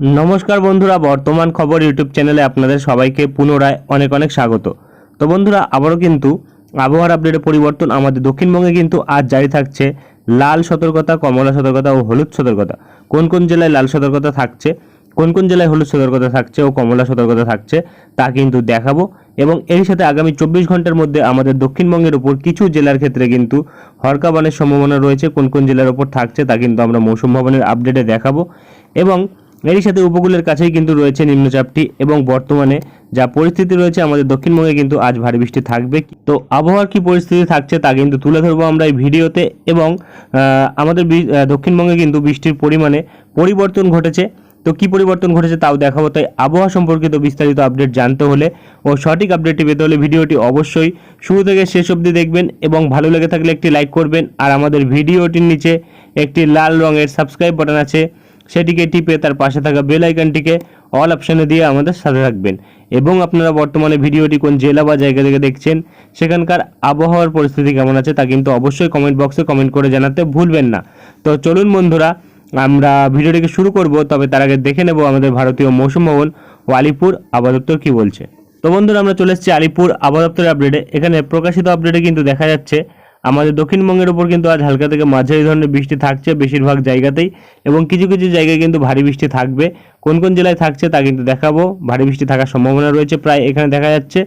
নমস্কার বন্ধুরা, বর্তমান খবর ইউটিউব চ্যানেলে আপনাদের সবাইকে পুনরায় অনেক অনেক স্বাগত। তো বন্ধুরা, আবারও কিন্তু আবহাওয়ার আপডেটে পরিবর্তন আমাদের দক্ষিণবঙ্গে কিন্তু আজ জারি থাকছে লাল সতর্কতা, কমলা সতর্কতা ও হলুদ সতর্কতা। কোন কোন জেলায় লাল সতর্কতা থাকছে, কোন কোন জেলায় হলুদ সতর্কতা থাকছে ও কমলা সতর্কতা থাকছে, তা কিন্তু দেখাবো। এবং এর সাথে আগামী চব্বিশ ঘণ্টার মধ্যে আমাদের দক্ষিণবঙ্গের উপর কিছু জেলার ক্ষেত্রে কিন্তু হরকাবানের সম্ভাবনা রয়েছে, কোন কোন জেলার উপর থাকছে তা কিন্তু আমরা মৌসুম ভবনের আপডেটে দেখাবো। এবং এরই সাথে উপকূলের কাছেই কিন্তু রয়েছে নিম্নচাপটি এবং বর্তমানে যা পরিস্থিতি রয়েছে আমাদের দক্ষিণবঙ্গে কিন্তু আজ ভারী বৃষ্টি থাকবে। তো আবহাওয়ার কি পরিস্থিতি থাকছে তা কিন্তু তুলে ধরবো আমরা এই ভিডিওতে এবং আমাদের দক্ষিণবঙ্গে কিন্তু বৃষ্টির পরিমাণে পরিবর্তন ঘটেছে। তো কী পরিবর্তন ঘটেছে তাও দেখাবো। তাই আবহাওয়া সম্পর্কিত বিস্তারিত আপডেট জানতে হলে ও সঠিক আপডেটটি পেতে হলে ভিডিওটি অবশ্যই শুরু থেকে শেষ অবধি দেখবেন এবং ভালো লেগে থাকলে একটি লাইক করবেন। আর আমাদের ভিডিওটির নিচে একটি লাল রঙের সাবস্ক্রাইব বাটন আছে। সেটিকে টিপে তার পাশে থাকা বেল আইকনটিকে অল অপশানে দিয়ে আমাদের সাথে থাকবেন। এবং আপনারা বর্তমানে ভিডিওটি কোন জেলা বা জায়গা থেকে দেখছেন, সেখানকার আবহাওয়ার পরিস্থিতি কেমন আছে তা কিন্তু অবশ্যই কমেন্ট বক্সে কমেন্ট করে জানাতে ভুলবেন না। তো চলুন বন্ধুরা, আমরা ভিডিওটিকে শুরু করব, তবে তার আগে দেখে নেব আমাদের ভারতীয় মৌসুম ভবন ও আলিপুর আবহাওয়া কী বলছে। তো বন্ধুরা, আমরা চলে এসেছি আলিপুর আবহাওয়া আপডেটে এখানে প্রকাশিত আপডেটে কিন্তু দেখা যাচ্ছে আমাদের দক্ষিণবঙ্গের উপর কিন্তু আজ হালকা থেকে মাঝারি ধরনের বৃষ্টি থাকছে বেশিরভাগ জায়গাতেই এবং কিছু কিছু জায়গায় কিন্তু ভারী বৃষ্টি থাকবে। কোন কোন জেলায় থাকছে তা কিন্তু দেখাবো। ভারী বৃষ্টি থাকার সম্ভাবনা রয়েছে প্রায় এখানে দেখা যাচ্ছে।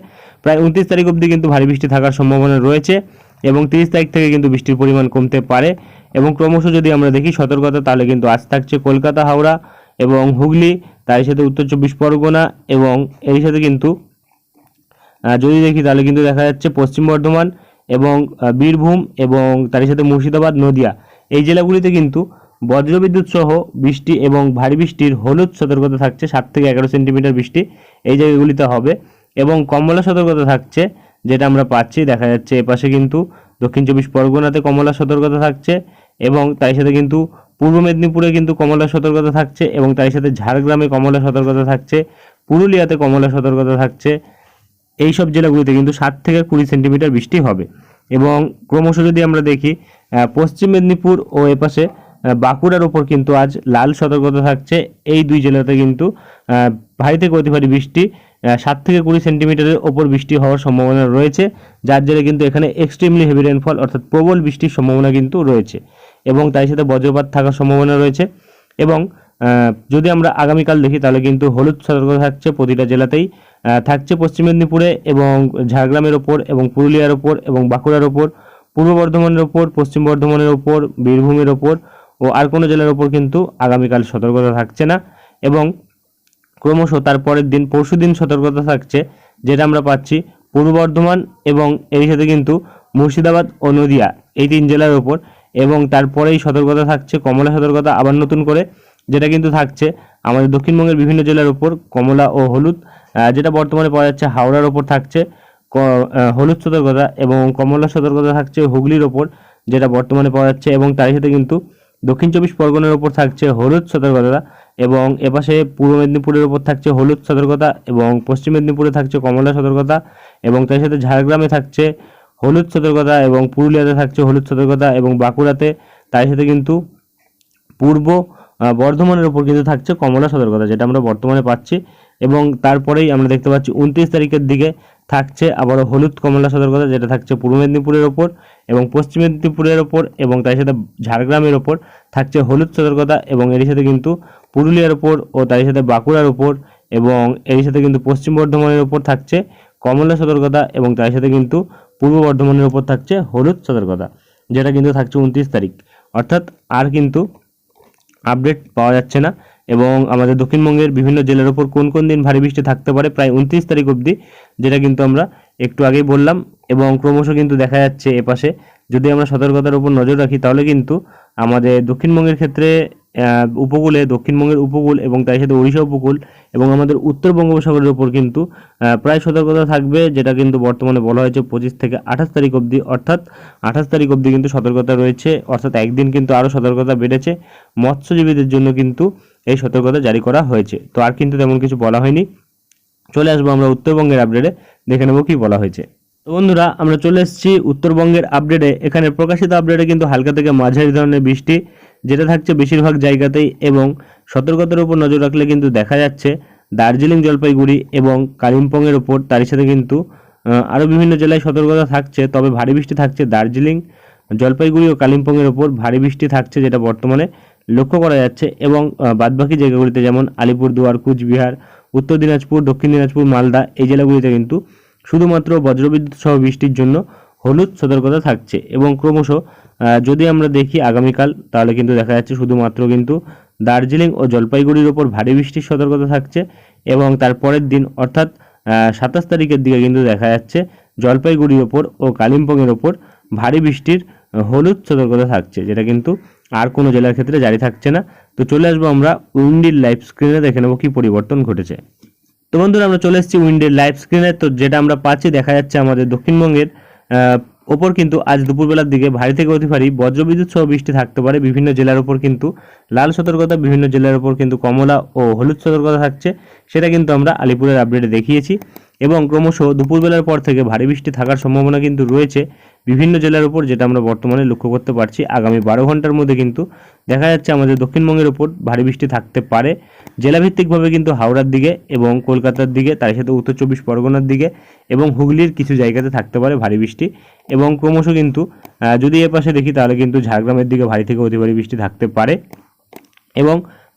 প্রায় উনত্রিশ তারিখ অবধি কিন্তু ভারী বৃষ্টি থাকার সম্ভাবনা রয়েছে এবং তিরিশ তারিখ থেকে কিন্তু বৃষ্টির পরিমাণ কমতে পারে এবং ক্রমশ যদি আমরা দেখি সতর্কতা তাহলে কিন্তু আজ থাকছে কলকাতা, হাওড়া এবং হুগলি তার সাথে উত্তর চব্বিশ পরগনা এবং এর সাথে কিন্তু যদি দেখি তাহলে কিন্তু দেখা যাচ্ছে পশ্চিম বর্ধমান এবং বীরভূম এবং তার সাথে মুর্শিদাবাদ, নদিয়া। এই জেলাগুলিতে কিন্তু বজ্রবিদ্যুৎ সহ বৃষ্টি এবং ভারী বৃষ্টির হলুদ সতর্কতা থাকছে, সাত থেকে এগারো সেন্টিমিটার বৃষ্টি এই জায়গাগুলিতে হবে এবং কমলা সতর্কতা থাকছে, যেটা আমরা পাচ্ছি। দেখা যাচ্ছে এপাশে কিন্তু দক্ষিণ চব্বিশ পরগনাতে কমলা সতর্কতা থাকছে এবং তার সাথে কিন্তু পূর্ব মেদিনীপুরে কিন্তু কমলা সতর্কতা থাকছে এবং তার সাথে ঝাড়গ্রামে কমলা সতর্কতা থাকছে, পুরুলিয়াতে কমলা সতর্কতা থাকছে। এই সব জেলাগুলিতে কিন্তু সাত থেকে কুড়ি সেন্টিমিটার বৃষ্টি হবে। এবং ক্রমশ যদি আমরা দেখি পশ্চিম মেদিনীপুর ও এপাশে বাঁকুড়ার ওপর কিন্তু আজ লাল সতর্কতা থাকছে। এই দুই জেলাতে কিন্তু ভারী থেকে অতি ভারী বৃষ্টি সাত থেকে কুড়ি সেন্টিমিটারের ওপর বৃষ্টি হওয়ার সম্ভাবনা রয়েছে, যার জেরে কিন্তু এখানে এক্সট্রিমলি হেভি রেনফল অর্থাৎ প্রবল বৃষ্টির সম্ভাবনা কিন্তু রয়েছে। এবং তাই সাথে বজ্রপাত থাকার সম্ভাবনা রয়েছে। এবং যদি আমরা আগামীকাল দেখি, তাহলে কিন্তু হলুদ সতর্কতা থাকছে প্রতিটা জেলাতেই। থাকছে পশ্চিম মেদিনীপুরে এবং ঝাড়গ্রামের ওপর এবং পুরুলিয়ার ওপর এবং বাঁকুড়ার ওপর, পূর্ব বর্ধমানের ওপর, পশ্চিম বর্ধমানের ওপর, বীরভূমের ওপর ও আর কোনো জেলার ওপর কিন্তু আগামীকাল সতর্কতা থাকছে না এবং ক্রমশ তার পরের দিন, পরশু দিন সতর্কতা থাকছে যেটা আমরা পাচ্ছি পূর্ব বর্ধমান এবং এর সাথে কিন্তু মুর্শিদাবাদ ও নদিয়া এই তিন জেলার ওপর এবং তারপরেই সতর্কতা থাকছে, কমলা সতর্কতা আবার নতুন করে যেটা কিন্তু থাকছে আমাদের দক্ষিণবঙ্গের বিভিন্ন জেলার ওপর কমলা ও হলুদ যেটা বর্তমানে পাওয়া যাচ্ছে হাওড়ার ওপর থাকছে হলুদ সতর্কতা এবং কমলা সতর্কতা থাকছে হুগলির ওপর যেটা বর্তমানে পাওয়া যাচ্ছে এবং তার সাথে কিন্তু দক্ষিণ চব্বিশ পরগনার ওপর থাকছে হলুদ সতর্কতা এবং এপাশে পূর্ব মেদিনীপুরের ওপর থাকছে হলুদ সতর্কতা এবং পশ্চিম মেদিনীপুরে থাকছে কমলা সতর্কতা এবং তার সাথে ঝাড়গ্রামে থাকছে হলুদ সতর্কতা এবং পুরুলিয়াতে থাকছে হলুদ সতর্কতা এবং বাঁকুড়াতে তার সাথে কিন্তু পূর্ব বর্ধমানের ওপর কিন্তু থাকছে কমলা সতর্কতা, যেটা আমরা বর্তমানে পাচ্ছি। এবং তারপরেই আমরা দেখতে পাচ্ছি উনত্রিশ তারিখের দিকে থাকছে আবারও হলুদ কমলা সতর্কতা, যেটা থাকছে পূর্ব মেদিনীপুরের ওপর এবং পশ্চিম মেদিনীপুরের ওপর এবং তার সাথে ঝাড়গ্রামের ওপর থাকছে হলুদ সতর্কতা এবং এর সাথে কিন্তু পুরুলিয়ার ওপর ও তার সাথে বাঁকুড়ার ওপর এবং এর সাথে কিন্তু পশ্চিম বর্ধমানের ওপর থাকছে কমলা সতর্কতা এবং তার সাথে কিন্তু পূর্ব বর্ধমানের ওপর থাকছে হলুদ সতর্কতা, যেটা কিন্তু থাকছে উনত্রিশ তারিখ। অর্থাৎ আর কিন্তু আপডেট পাওয়া যাচ্ছে না এবং আমাদের দক্ষিণবঙ্গের বিভিন্ন জেলার ওপর কোন কোন দিন ভারী বৃষ্টি থাকতে পারে প্রায় উনত্রিশ তারিখ অবধি, যেটা কিন্তু আমরা একটু আগেই বললাম এবং ক্রমশ কিন্তু দেখা যাচ্ছে এপাশে। যদি আমরা সতর্কতার উপর নজর রাখি, তাহলে কিন্তু আমাদের দক্ষিণবঙ্গের ক্ষেত্রে উপকূলে, দক্ষিণবঙ্গের উপকূল এবং তার সাথে ওড়িশা উপকূল এবং আমাদের উত্তর বঙ্গোপসাগরের উপর কিন্তু প্রায় সতর্কতা থাকবে, যেটা কিন্তু বর্তমানে বলা হয়েছে পঁচিশ থেকে আঠাশ তারিখ অবধি। অর্থাৎ আঠাশ তারিখ অবধি কিন্তু সতর্কতা রয়েছে, অর্থাৎ একদিন কিন্তু আরও সতর্কতা বেড়েছে। মৎস্যজীবীদের জন্য কিন্তু এই সতর্কতা জারি করা হয়েছে। তো আর কিন্তু তেমন কিছু বলা হয়নি। চলে আসব আমরা উত্তরবঙ্গের আপডেটে দেখে নেব কি বলা হয়েছে। তো বন্ধুরা, আমরা চলে এসেছি উত্তরবঙ্গের আপডেটে এখানে প্রকাশিত আপডেটে কিন্তু হালকা থেকে মাঝারি ধরনের বৃষ্টি। যেটা থাকছে বেশিরভাগ জায়গাতেই এবং সতর্কতার উপর নজর রাখলে কিন্তু দেখা যাচ্ছে দার্জিলিং জলপাইগুড়ি এবং কালিম্পংয়ের ওপর তারই সাথে কিন্তু আরও বিভিন্ন জেলায় সতর্কতা থাকছে, তবে ভারী বৃষ্টি থাকছে দার্জিলিং, জলপাইগুড়ি ও কালিম্পংয়ের ওপর ভারী বৃষ্টি থাকছে যেটা বর্তমানে লক্ষ্য করা যাচ্ছে এবং বাদবাকি জায়গাগুলিতে যেমন আলিপুরদুয়ার, কুচবিহার, উত্তর দিনাজপুর, দক্ষিণ দিনাজপুর, মালদা এই জেলাগুলিতে কিন্তু শুধুমাত্র বজ্রবিদ্যুৎ সহ বৃষ্টির জন্য হলুদ সতর্কতা থাকছে এবং ক্রমশ যদি আমরা দেখি আগামীকাল, তাহলে কিন্তু দেখা যাচ্ছে শুধুমাত্র কিন্তু দার্জিলিং ও জলপাইগুড়ির ওপর ভারী বৃষ্টির সতর্কতা থাকছে এবং তার পরের দিন, অর্থাৎ সাতাশ তারিখের দিকে কিন্তু দেখা যাচ্ছে জলপাইগুড়ির ওপর ও কালিম্পংয়ের ওপর ভারী বৃষ্টির হলুদ সতর্কতা থাকছে, যেটা কিন্তু আর কোনো জেলার ক্ষেত্রে জারি থাকছে না। তো চলে আসব আমরা উইন্ডির লাইভ স্ক্রিনে, দেখে নেব কী পরিবর্তন ঘটেছে। তো বন্ধুরা, আমরা চলে এসেছি উইন্ডের লাইভ স্ক্রিনে। তো যেটা আমরা পাচ্ছি, দেখা যাচ্ছে আমাদের দক্ষিণবঙ্গের ওপর কিন্তু আজ দুপুরবেলার দিকে ভারী থেকে অতি ভারী বজ্রবিদ্যুৎ সহ বৃষ্টি থাকতে পারে। বিভিন্ন জেলার ওপর কিন্তু লাল সতর্কতা, বিভিন্ন জেলার ওপর কিন্তু কমলা ও হলুদ সতর্কতা থাকছে। সেটা কিন্তু আমরা আলিপুরের আপডেটে দেখিয়েছি। এবং ক্রমশ দুপুরবেলার পর থেকে ভারী বৃষ্টি থাকার সম্ভাবনা কিন্তু রয়েছে। বিভিন্ন জেলার উপর, যেটা আমরা বর্তমানে লক্ষ্য করতে পারছি, আগামী বারো ঘণ্টার মধ্যে কিন্তু দেখা যাচ্ছে আমাদের দক্ষিণবঙ্গের ওপর ভারী বৃষ্টি থাকতে পারে। জেলাভিত্তিকভাবে কিন্তু হাওড়ার দিকে এবং কলকাতার দিকে, তার সাথে উত্তর চব্বিশ পরগনার দিকে এবং হুগলির কিছু জায়গাতে থাকতে পারে ভারী বৃষ্টি। এবং ক্রমশ কিন্তু যদি এ পাশে দেখি, তাহলে কিন্তু ঝাড়গ্রামের দিকে ভারী থেকে অতি ভারী বৃষ্টি থাকতে পারে। এবং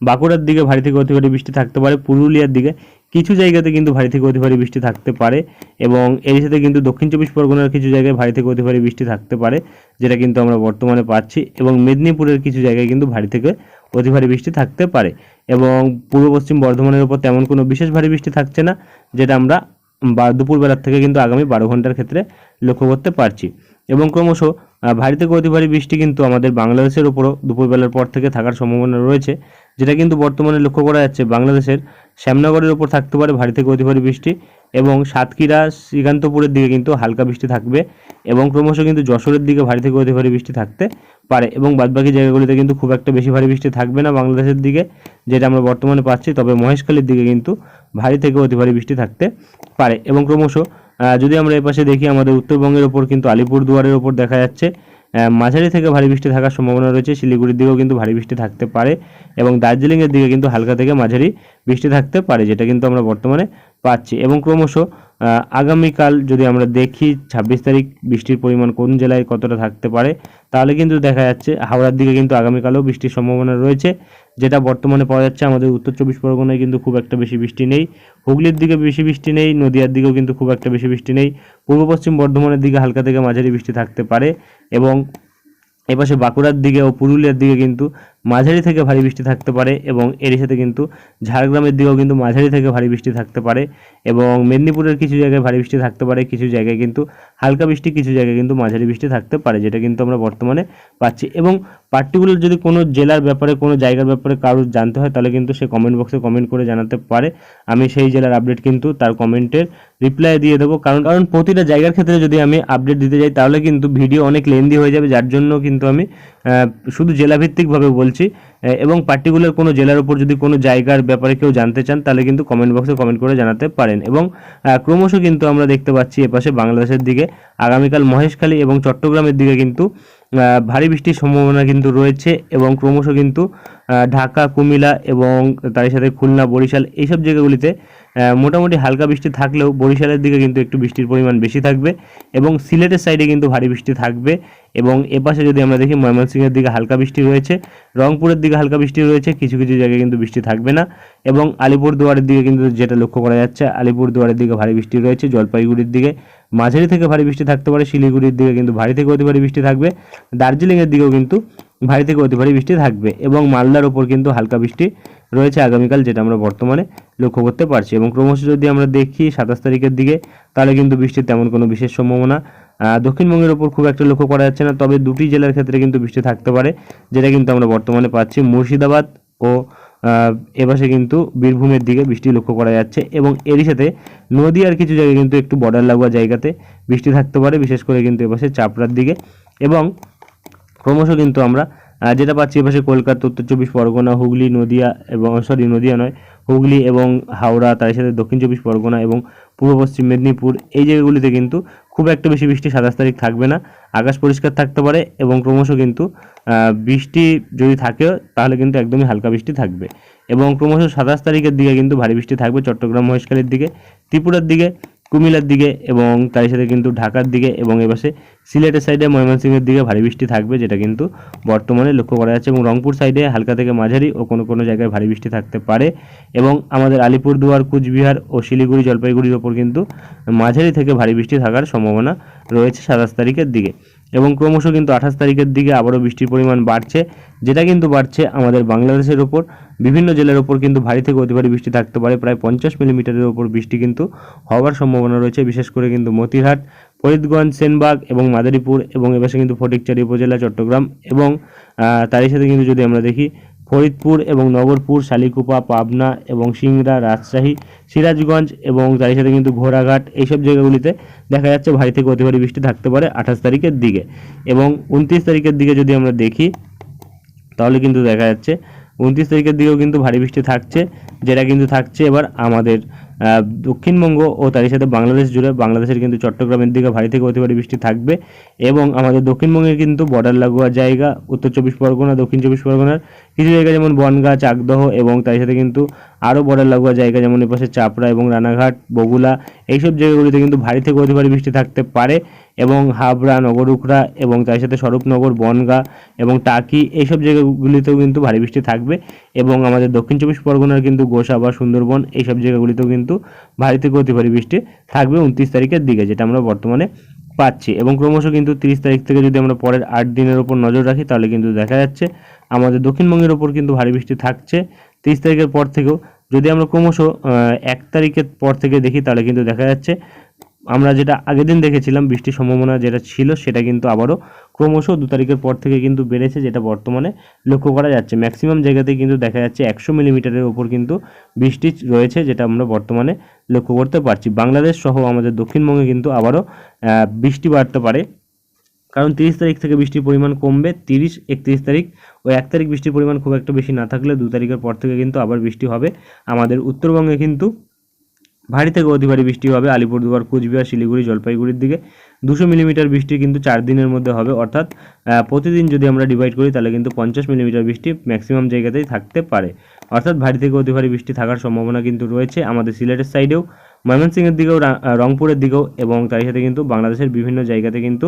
বাঁকুড়ার দিকে ভারী থেকে অতি ভারী বৃষ্টি থাকতে পারে, পুরুলিয়ার দিকে কিছু জায়গাতে কিন্তু ভারী থেকে অতি ভারী বৃষ্টি থাকতে পারে এবং এর সাথে কিন্তু দক্ষিণ চব্বিশ পরগনার কিছু জায়গায় ভারী থেকে অতি ভারী বৃষ্টি থাকতে পারে, যেটা কিন্তু আমরা বর্তমানে পাচ্ছি এবং মেদিনীপুরের কিছু জায়গায় কিন্তু ভারী থেকে অতি ভারী বৃষ্টি থাকতে পারে এবং পূর্ব পশ্চিম বর্ধমানের উপর তেমন কোনো বিশেষ ভারী বৃষ্টি থাকছে না, যেটা আমরা বা দুপুরবেলার থেকে কিন্তু আগামী বারো ঘণ্টার ক্ষেত্রে লক্ষ্য করতে পারছি। এবং ক্রমশ ভারী থেকে অতি ভারী বৃষ্টি কিন্তু আমাদের বাংলাদেশের উপরও দুপুরবেলার পর থেকে থাকার সম্ভাবনা রয়েছে। যেটা কিন্তু বর্তমানে লক্ষ্য করা যাচ্ছে বাংলাদেশের শ্যামনগরের ওপর থাকতে পারে ভারী থেকে অতি ভারী বৃষ্টি এবং সাতক্ষীরা, শ্রীকান্তপুরের দিকে কিন্তু হালকা বৃষ্টি থাকবে এবং ক্রমশ কিন্তু যশোরের দিকে ভারী থেকে অতি ভারী বৃষ্টি থাকতে পারে এবং বাদবাকি জায়গাগুলিতে কিন্তু খুব একটা বেশি ভারী বৃষ্টি থাকবে না বাংলাদেশের দিকে, যেটা আমরা বর্তমানে পাচ্ছি। তবে মহেশখালীর দিকে কিন্তু ভারী থেকে অতি ভারী বৃষ্টি থাকতে পারে এবং ক্রমশ যদি আমরা এপাশে দেখি আমাদের উত্তরবঙ্গের ওপর কিন্তু আলিপুরদুয়ারের ওপর দেখা যাচ্ছে মাঝারি থেকে ভারী বৃষ্টি থাকার সম্ভাবনা রয়েছে। শিলিগুড়ির দিকেও কিন্তু ভারী বৃষ্টি থাকতে পারে এবং দার্জিলিংয়ের দিকে কিন্তু হালকা থেকে মাঝারি বৃষ্টি থাকতে পারে, যেটা কিন্তু আমরা বর্তমানে পাচ্ছি। এবং ক্রমশ আগামীকাল যদি আমরা দেখি ছাব্বিশ তারিখ বৃষ্টির পরিমাণ কোন জেলায় কতটা থাকতে পারে, তাহলে কিন্তু দেখা যাচ্ছে হাওড়ার দিকে কিন্তু আগামীকালেও বৃষ্টির সম্ভাবনা রয়েছে। যেটা বর্তমানে পাওয়া যাচ্ছে আমাদের উত্তর চব্বিশ পরগনায় কিন্তু খুব একটা বেশি বৃষ্টি নেই। হুগলির দিকে বেশি বৃষ্টি নেই, নদিয়ার দিকেও কিন্তু খুব একটা বেশি বৃষ্টি নেই। পূর্ব পশ্চিম বর্ধমানের দিকে হালকা থেকে মাঝারি বৃষ্টি থাকতে পারে এবং এপাশে বাঁকুড়ার দিকে ও পুরুলিয়ার দিকে কিন্তু মাঝারি থেকে ভারী বৃষ্টি থাকতে পারে এবং এর সাথে কিন্তু ঝাড়গ্রামের দিকেও কিন্তু মাঝারি থেকে ভারী বৃষ্টি থাকতে পারে এবং মেদিনীপুরের কিছু জায়গায় ভারী বৃষ্টি থাকতে পারে, কিছু জায়গায় কিন্তু হালকা বৃষ্টি, কিছু জায়গায় কিন্তু মাঝারি বৃষ্টি থাকতে পারে, যেটা কিন্তু আমরা বর্তমানে পাচ্ছি। এবং পার্টিকুলার যদি কোনো জেলার ব্যাপারে, কোনো জায়গার ব্যাপারে কারোর জানতে হয়, তাহলে কিন্তু সে কমেন্ট বক্সে কমেন্ট করে জানাতে পারে। আমি সেই জেলার আপডেট কিন্তু তার কমেন্টের রিপ্লাই দিয়ে দেবো। কারণ কারণ প্রতিটা জায়গার ক্ষেত্রে যদি আমি আপডেট দিতে যাই, তাহলে কিন্তু ভিডিও অনেক লেন্দি হয়ে যাবে, যার জন্য কিন্তু আমি শুধু জেলাভিত্তিকভাবে বলছি এবং পার্টিকুলার কোনো জেলার উপর যদি কোনো জায়গার ব্যাপারে কেউ জানতে চান, তাহলে কিন্তু কমেন্ট বক্সে কমেন্ট করে জানাতে পারেন। এবং ক্রমশ কিন্তু আমরা দেখতে পাচ্ছি এপাশে বাংলাদেশের দিকে, আগামীকাল মহেশখালী এবং চট্টগ্রামের দিকে কিন্তু ভারী বৃষ্টির সম্ভাবনা কিন্তু রয়েছে এবং ক্রমশ কিন্তু ঢাকা, কুমিল্লা এবং তার সাথে খুলনা, বরিশাল এইসব জায়গাগুলিতে মোটামুটি হালকা বৃষ্টি থাকলেও বরিশালের দিকে কিন্তু একটু বৃষ্টির পরিমাণ বেশি থাকবে এবং সিলেটের সাইডে কিন্তু ভারী বৃষ্টি থাকবে এবং এপাশে যদি আমরা দেখি ময়মনসিংহের দিকে হালকা বৃষ্টি রয়েছে, রংপুরের দিকে হালকা বৃষ্টি রয়েছে, কিছু কিছু জায়গায় কিন্তু বৃষ্টি থাকবে না এবং আলিপুরদুয়ারের দিকে কিন্তু যেটা লক্ষ্য করা যাচ্ছে, আলিপুরদুয়ারের দিকে ভারী বৃষ্টি রয়েছে, জলপাইগুড়ির দিকে মাঝারি থেকে ভারী বৃষ্টি থাকতে পারে, শিলিগুড়ির দিকে কিন্তু ভারী থেকে অতি ভারী বৃষ্টি থাকবে, দার্জিলিংয়ের দিকেও কিন্তু ভারী থেকে অতি ভারী বৃষ্টি থাকবে এবং মালদার ওপর কিন্তু হালকা বৃষ্টি রয়েছে আগামীকাল, যেটা আমরা বর্তমানে লক্ষ্য করতে পারছি। এবং ক্রমশ যদি আমরা দেখি সাতাশ তারিখের দিকে, তাহলে কিন্তু বৃষ্টির তেমন কোনো বিশেষ সম্ভাবনা দক্ষিণবঙ্গের ওপর খুব একটা লক্ষ্য করা যাচ্ছে না। তবে দুটি জেলার ক্ষেত্রে কিন্তু বৃষ্টি থাকতে পারে, যেটা কিন্তু আমরা বর্তমানে পাচ্ছি মুর্শিদাবাদ ও এপাশে কিন্তু বীরভূমের দিকে বৃষ্টি লক্ষ্য করা যাচ্ছে। এবং এরই সাথে নদী আর কিছু জায়গায় কিন্তু একটু বর্ডার লাগোয়া জায়গাতে বৃষ্টি থাকতে পারে, বিশেষ করে কিন্তু এপাশে চাপড়ার দিকে। এবং ক্রমশ কিন্তু আমরা যেটা পাচ্ছি এপাশে কলকাতা, উত্তর চব্বিশ পরগনা, হুগলি, নদিয়া এবং সরি নদিয়া নয়, হুগলি এবং হাওড়া, তার সাথে দক্ষিণ চব্বিশ পরগনা এবং পূর্ব পশ্চিম মেদিনীপুর, এই জায়গাগুলিতে কিন্তু খুব একটা বেশি বৃষ্টি সাতাশ তারিখ থাকবে না। আকাশ পরিষ্কার থাকতে পারে এবং ক্রমশ কিন্তু বৃষ্টি যদি থাকে তাহলে কিন্তু একদমই হালকা বৃষ্টি থাকবে। এবং ক্রমশ সাতাশ তারিখের দিকে কিন্তু ভারী বৃষ্টি থাকবে চট্টগ্রাম মহেশখালীর দিকে, ত্রিপুরার দিকে কুমিল্লার দিকে এবং তার সাথে কিন্তু ঢাকার দিকে এবং এপাশে সিলেটের সাইডে ময়মনসিংহের দিকে ভারী বৃষ্টি থাকবে, যেটা কিন্তু বর্তমানে লক্ষ্য করা যাচ্ছে এবং রংপুর সাইডে হালকা থেকে মাঝারি ও কোনো কোনো জায়গায় ভারী বৃষ্টি থাকতে পারে এবং আমাদের আলিপুরদুয়ার, কুচবিহার ও শিলিগুড়ি, জলপাইগুড়ির ওপর কিন্তু মাঝারি থেকে ভারী বৃষ্টি থাকার সম্ভাবনা রয়েছে সাতাশ তারিখের দিকে। এবং ক্রমশ কিন্তু আঠাশ তারিখের দিকে আবারও বৃষ্টির পরিমাণ বাড়ছে, যেটা কিন্তু বাড়ছে আমাদের বাংলাদেশের ওপর। বিভিন্ন জেলার ওপর কিন্তু ভারী থেকে অতি ভারী বৃষ্টি থাকতে পারে, প্রায় পঞ্চাশ মিলিমিটারের ওপর বৃষ্টি কিন্তু হওয়ার সম্ভাবনা রয়েছে, বিশেষ করে কিন্তু মতিরহাট, ফরিদগঞ্জ, সেনবাগ এবং মাদারীপুর এবং এবার কিন্তু ফটিকচারি উপজেলা, চট্টগ্রাম এবং তারই সাথে কিন্তু যদি আমরা দেখি ফরিদপুর এবং নগরপুর, শালিকুপা, পাবনা এবং সিংড়া, রাজশাহী, সিরাজগঞ্জ এবং তারই সাথে কিন্তু ঘোড়াঘাট এইসব জায়গাগুলিতে দেখা যাচ্ছে ভারী থেকে অতি ভারী বৃষ্টি থাকতে পারে আঠাশ তারিখের দিকে। এবং উনত্রিশ তারিখের দিকে যদি আমরা দেখি, তাহলে কিন্তু দেখা যাচ্ছে উনত্রিশ তারিখের দিকেও কিন্তু ভারী বৃষ্টি থাকছে, যেটা কিন্তু থাকছে এবার আমাদের দক্ষিণবঙ্গ ও তারই সাথে বাংলাদেশ জুড়ে বাংলাদেশের কিন্তু চট্টগ্রামের দিকে ভারী থেকে অতি ভারী বৃষ্টি থাকবে এবং আমাদের দক্ষিণবঙ্গের কিন্তু বর্ডার লাগোয়া জায়গা, উত্তর চব্বিশ পরগনা, দক্ষিণ চব্বিশ পরগনার কিছু জায়গা যেমন বনগাঁ আগদহ এবং তার সাথে কিন্তু আরও বর্ডার লাগোয়া জায়গা, যেমন এপাশে চাপড়া এবং রানাঘাট, বগুলা, এইসব জায়গাগুলিতে কিন্তু ভারী থেকে অতি ভারী বৃষ্টি থাকতে পারে এবং হাবড়া নগরুকড়া এবং তার সাথে স্বরূপনগর, বনগাঁ এবং টাকি, এইসব জায়গাগুলিতেও কিন্তু ভারী বৃষ্টি থাকবে এবং আমাদের দক্ষিণ চব্বিশ পরগনার কিন্তু গোসাবা সুন্দরবন, এইসব জায়গাগুলিতেও কিন্তু ভারী থেকে অতি ভারী বৃষ্টি থাকবে উনত্রিশ তারিখের দিকে, যেটা আমরা বর্তমানে পাচ্ছি এবং ক্রমশ কিন্তু তিরিশ তারিখ থেকে যদি আমরা পরের আট দিনের ওপর নজর রাখি, তাহলে কিন্তু দেখা যাচ্ছে আমাদের দক্ষিণবঙ্গের ওপর কিন্তু ভারী বৃষ্টি থাকছে। তিরিশ তারিখের পর থেকেও যদি আমরা ক্রমশ এক তারিখের পর থেকে দেখি, তাহলে কিন্তু দেখা যাচ্ছে, আমরা যেটা আগের দিন দেখেছিলাম, বৃষ্টির সম্ভাবনা যেটা ছিল, সেটা কিন্তু আবারও ক্রমশ দু তারিখের পর থেকে কিন্তু বেড়েছে, যেটা বর্তমানে লক্ষ্য করা যাচ্ছে। ম্যাক্সিমাম জায়গাতেই কিন্তু দেখা যাচ্ছে একশো মিলিমিটারের ওপর কিন্তু বৃষ্টি রয়েছে, যেটা আমরা বর্তমানে লক্ষ্য করতে পারছি। বাংলাদেশ সহ আমাদের দক্ষিণবঙ্গে কিন্তু আবারও বৃষ্টি বাড়তে পারে। কারণ তিরিশ তারিখ থেকে বৃষ্টির পরিমাণ কমবে, তিরিশ, একত্রিশ তারিখ ও এক তারিখ বৃষ্টির পরিমাণ খুব একটা বেশি না থাকলে দু তারিখের পর থেকে কিন্তু আবার বৃষ্টি হবে। আমাদের উত্তরবঙ্গে কিন্তু ভারী থেকে অতি ভারী বৃষ্টি হবে আলিপুরদুয়ার, কুচবিহার, শিলিগুড়ি, জলপাইগুড়ির দিকে। দুশো মিলিমিটার বৃষ্টি কিন্তু চার দিনের মধ্যে হবে, অর্থাৎ প্রতিদিন যদি আমরা ডিভাইড করি তাহলে কিন্তু পঞ্চাশ মিলিমিটার বৃষ্টি ম্যাক্সিমাম জায়গাতেই থাকতে পারে। অর্থাৎ ভারী থেকে অতি ভারী বৃষ্টি থাকার সম্ভাবনা কিন্তু রয়েছে আমাদের সিলেটের সাইডেও ময়মনসিংহের দিকেও রংপুরের দিকেও এবং তার সাথে কিন্তু বাংলাদেশের বিভিন্ন জায়গাতে কিন্তু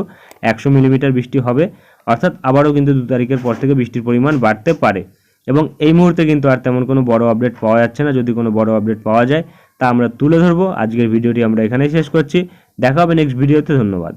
একশো মিলিমিটার বৃষ্টি হবে। অর্থাৎ আবারও কিন্তু দু তারিখের পর থেকে বৃষ্টির পরিমাণ বাড়তে পারে। এবং এই মুহূর্তে কিন্তু আর তেমন কোনো বড় আপডেট পাওয়া যাচ্ছে না। যদি কোনো বড় আপডেট পাওয়া যায়, তা আমরা তুলে ধরবো। আজকের ভিডিওটি আমরা এখানেই শেষ করছি। দেখা হবে নেক্সট ভিডিওতে ধন্যবাদ।